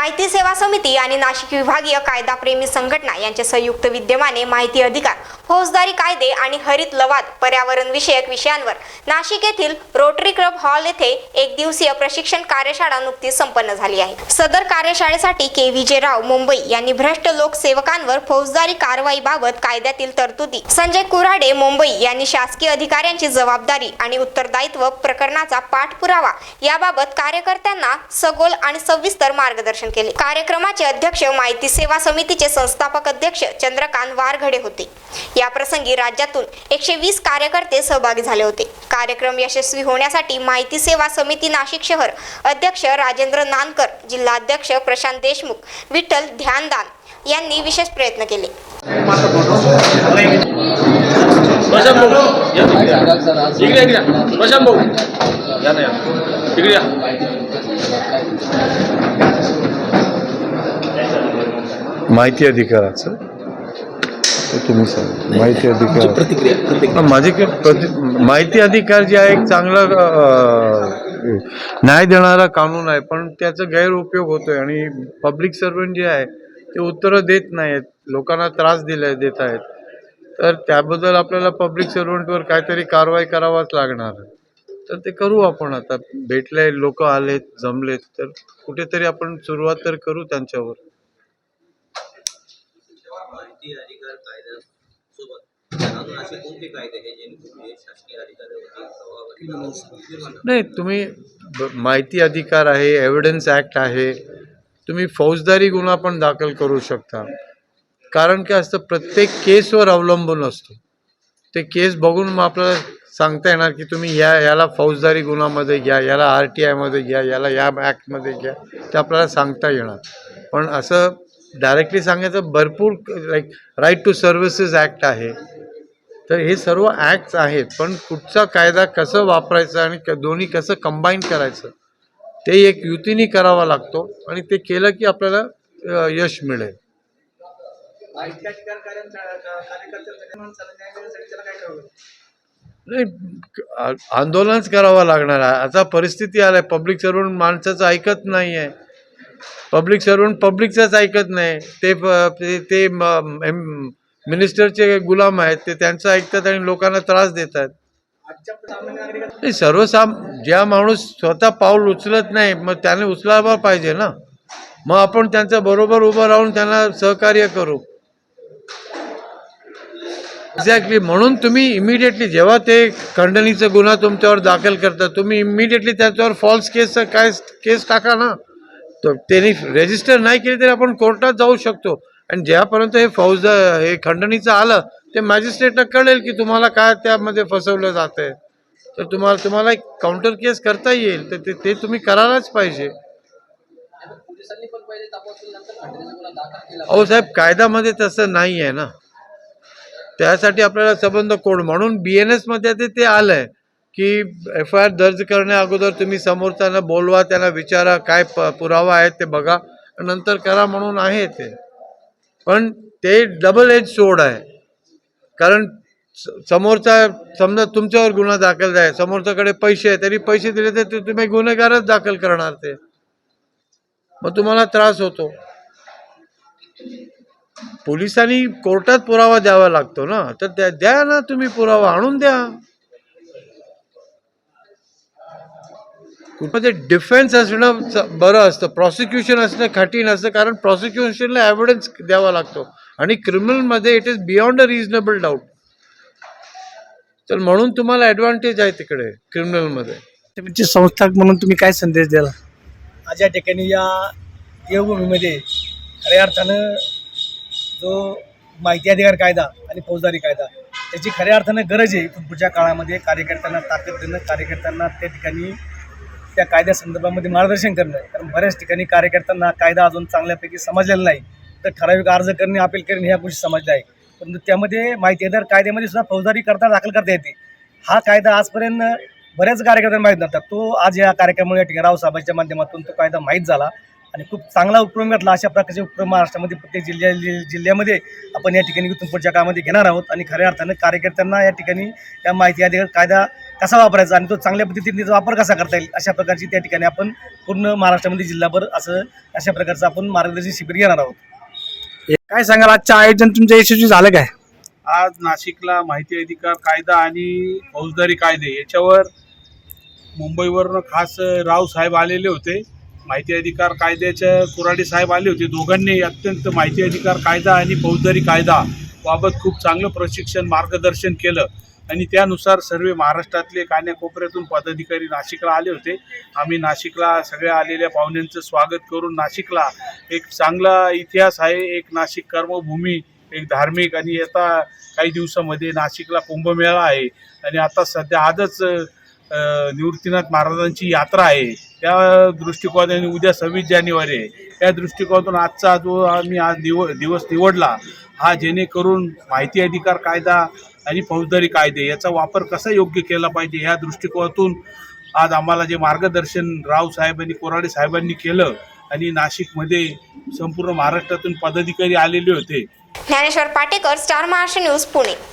माहिती सेवा समिती आणि नाशिक विभागीय कायदा प्रेमी संघटना यांच्या संयुक्त विद्यमाने माहिती अधिकार फौजदारी कायदे आणि हरित लवाद पर्यावरण विषयक विषयांवर. नाशिक येथील रोटरी क्लब हॉल येथे एक दिवसीय प्रशिक्षण कार्यशाळा नुकतीच संपन्न झाली आहे. सदर कार्यशाळेसाठी के. विजय राव मुंबई यांनी भ्रष्ट लोकसेवकांवर फौजदारी कारवाईबाबत कायद्यातील तरतुदी. संजय कुऱ्हाडे मुंबई यांनी शासकीय अधिकाऱ्यांची जबाबदारी आणि उत्तरदायित्व प्रकरणाचा पाठपुरावा याबाबत कार्यकर्त्यांना सगोल आणि सविस्तर मार्गदर्शन केले. कार्यक्रमाचे अध्यक्ष माहिती सेवा समितीचे संस्थापक अध्यक्ष चंद्रकांत वारघडे होते. या प्रसंगी राज्यातून एकशे वीस कार्यकर्ते सहभागी झाले होते. कार्यक्रम यशस्वी होण्यासाठी माहिती सेवा समिती नाशिक शहर अध्यक्ष राजेंद्र नानकर जिल्हाध्यक्ष प्रशांत देशमुख विठ्ठल ध्यानदान यांनी विशेष प्रयत्न केले. माहिती अधिकाराचं. ते तुम्ही सांगा माहिती अधिकार. प्रतिक्रिया प्रतिक्रिया. माझे काय प्रति माहिती अधिकार जे आहे एक चांगला अं, न्याय देणारा कानून आहे पण त्याचा गैरउपयोग होतोय. आणि पब्लिक सर्वंट जे आहे ते उत्तरं देत नाहीत. लोकांना त्रास दिले देत आहेत. तर त्याबद्दल आपल्याला पब्लिक सर्वंटवर काहीतरी कारवाई करावाच लागणार. तर ते करू आपण आता. भेटले लोक आलेत जमलेत. तर कुठेतरी आपण सुरुवात तर करू त्यांच्यावर. माहिती अधिकार कायद्यासोबत अजून असे कोणते कायदे आहेत जेणेकरून शासकीय अधिकाऱ्यावरती प्रभाव नाही तुम्ही माहिती अधिकार आहे एव्हिडन्स ॲक्ट आहे तुम्ही फौजदारी गुन्हा पण दाखल करू शकता. कारण काय असतं प्रत्येक केसवर अवलंबून असतो. ते केस बघून मग आपल्याला सांगता येणार की तुम्ही या याला फौजदारी गुन्हामध्ये घ्या याला आर टी आयमध्ये घ्या याला या ॲक्टमध्ये घ्या ते आपल्याला सांगता येणार. पण असं डायरेक्टली सांगायचं भरपूर like right to services act आहे. तर हे सर्व ॲक्ट्स आहेत पण कुठचा कायदा कसं वापरायचा आणि क- दोन्ही कसं कंबाईन करायचं ते एक युतीने करावा लागतो आणि ते केलं की आपल्याला यश मिळेल. नाही आंदोलनच करावं लागणार आहे. आता परिस्थिती आलाय पब्लिक सर्वंट माणसाचं ऐकत नाही आहे पब्लिक सर्वंट पब्लिकचंच ऐकत नाही. ते ते- मिनिस्टरचे गुलाम आहेत ते त्यांचं ऐकतात आणि लोकांना त्रास देतात. नाही सर्वसाम ज्या माणूस स्वतः पाऊल उचलत नाही मग त्याने उचलायला पाहिजे ना. मग आपण त्यांच्या बरोबर उभं राहून त्यांना सहकार्य करू. एक्झॅक्टली म्हणून तुम्ही इमिडिएटली जेव्हा ते खंडणीचा गुन्हा तुमच्यावर दाखल करतात तुम्ही इमिडिएटली त्याच्यावर फॉल्स केस काय केस टाका ना. त्यांनी रेजिस्टर नाही केली तरी आपण कोर्टात जाऊ शकतो. आणि ज्यापर्यंत हे फौज हे खंडणीचं आलं ते मॅजिस्ट्रेटला कळेल की तुम्हाला काय त्यामध्ये फसवलं जात आहे तर तुम्हाला तुम्हाला एक काउंटर केस करता येईल. तर ते ते तुम्ही करायलाच पाहिजे. अहो साहेब कायद्यामध्ये तसं नाही आहे ना. त्यासाठी आपल्याला संबंध कोड म्हणून बी एन एसमध्ये ते ते आलं आहे की एफ आय आर दर्ज करण्या अगोदर तुम्ही समोरच्यानं बोलवा त्यांना विचारा काय प पुरावा आहे ते बघा. नंतर करा म्हणून आहे ते. पण ते डबल एज सोड आहे. कारण स- समोरचा समजा तुमच्यावर गुन्हा दाखल आहे समोरच्याकडे पैसे आहे तरी पैसे दिले तर ते तुम्ही गुन्हेगारच दाखल करणार ते. मग तुम्हाला त्रास होतो. पोलिसांनी कोर्टात पुरावा द्यावा लागतो ना. तर द्या ना तुम्ही पुरावा आणून द्या. कुठमध्ये डिफेन्स असणं च- बरं असतं. प्रॉसिक्युशन असणं कठीण असतं. कारण प्रॉसिक्युशनला एव्हिडन्स द्यावा लागतो. आणि क्रिमिनलमध्ये it is beyond a reasonable doubt तर म्हणून तुम्हाला ॲडव्हान्टेज आहे तिकडे क्रिमिनलमध्ये तुमची संस्थाक म्हणून तुम्ही काय संदेश द्याला? आज या ठिकाणी या देवभूमीमध्ये खऱ्या अर्थानं जो माहिती अधिकार कायदा आणि फौजदारी कायदा त्याची खऱ्या अर्थानं गरज आहे इथून पुढच्या काळामध्ये कार्यकर्त्यांना ताकद देणं कार्यकर्त्यांना त्या ठिकाणी त्या कायद्यासंदर्भामध्ये मार्गदर्शन करणं कारण बऱ्याच ठिकाणी कार्यकर्त्यांना कायदा अजून चांगल्यापैकी समजलेला नाही. तर ठराविक अर्ज करणे अपील करणे ह्या गोष्टी समजल्या आहे परंतु त्यामध्ये माहिती कायद्यामध्ये सुद्धा फौजदारी करता दाखल करता येते. हा कायदा आजपर्यंत बऱ्याच कार्यकर्त्यांना माहीत नव्हता. तो आज या कार्यक्रमामुळे या ठिकाणी रावसाहेबांच्या माध्यमातून तो कायदा माहीत झाला. आणि खूप चांगला उपक्रम घेतला अशा प्रकारचे उपक्रम महाराष्ट्रामध्ये प्रत्येक जिल्ह्या जिल्ह्यामध्ये आपण या ठिकाणी इथून पुढच्या काळामध्ये घेणार आहोत. आणि खऱ्या अर्थानं कार्यकर्त्यांना या ठिकाणी या माहिती अधिकार कायदा कसा वापरायचा आणि तो चांगल्या पद्धतीने त्याचा वापर कसा करता येईल अशा प्रकारची त्या ठिकाणी आपण पूर्ण महाराष्ट्रामध्ये जिल्हाभर असं अशा प्रकारचं आपण मार्गदर्शन शिबिर घेणार आहोत. काय सांगाल? आजचं आयोजन तुमच्या यशस्वी झालं काय? आज नाशिकला माहिती अधिकार कायदा आणि फौजदारी कायदे याच्यावर मुंबईवरून खास राव साहेब आलेले होते. माहिती अधिकार कायद्याच्या कुराडे साहेब आले होते. दोघांनी अत्यंत माहिती अधिकार कायदा आणि फौजदारी कायदा बाबत खूप चांगलं प्रशिक्षण मार्गदर्शन केलं. आणि त्यानुसार सर्व महाराष्ट्रातले कान्याकोपऱ्यातून पदाधिकारी नाशिकला आले होते. आम्ही नाशिकला सगळ्या आलेल्या पाहुण्यांचं स्वागत करून नाशिकला एक चांगला इतिहास आहे एक नाशिक कर्मभूमी एक धार्मिक आणि आता काही दिवसामध्ये नाशिकला कुंभमेळा आहे. आणि आता सध्या आजच निवृत्तीनाथ महाराजांची यात्रा आहे. त्या दृष्टिकोनाने उद्या सव्वीस जानेवारी आहे. त्या दृष्टिकोनातून आजचा जो आम्ही आज दिव दिवस निवडला हा जेणेकरून माहिती अधिकार कायदा आणि फौजदारी कायदे याचा वापर कसा योग्य केला पाहिजे ह्या दृष्टिकोनातून आज आम्हाला जे मार्गदर्शन राव आणि कोराडे साहेबांनी केलं आणि नाशिकमध्ये संपूर्ण महाराष्ट्रातून पदाधिकारी आलेले होते. Dnyaneshwar Patekar Star Maharashtra News Pune.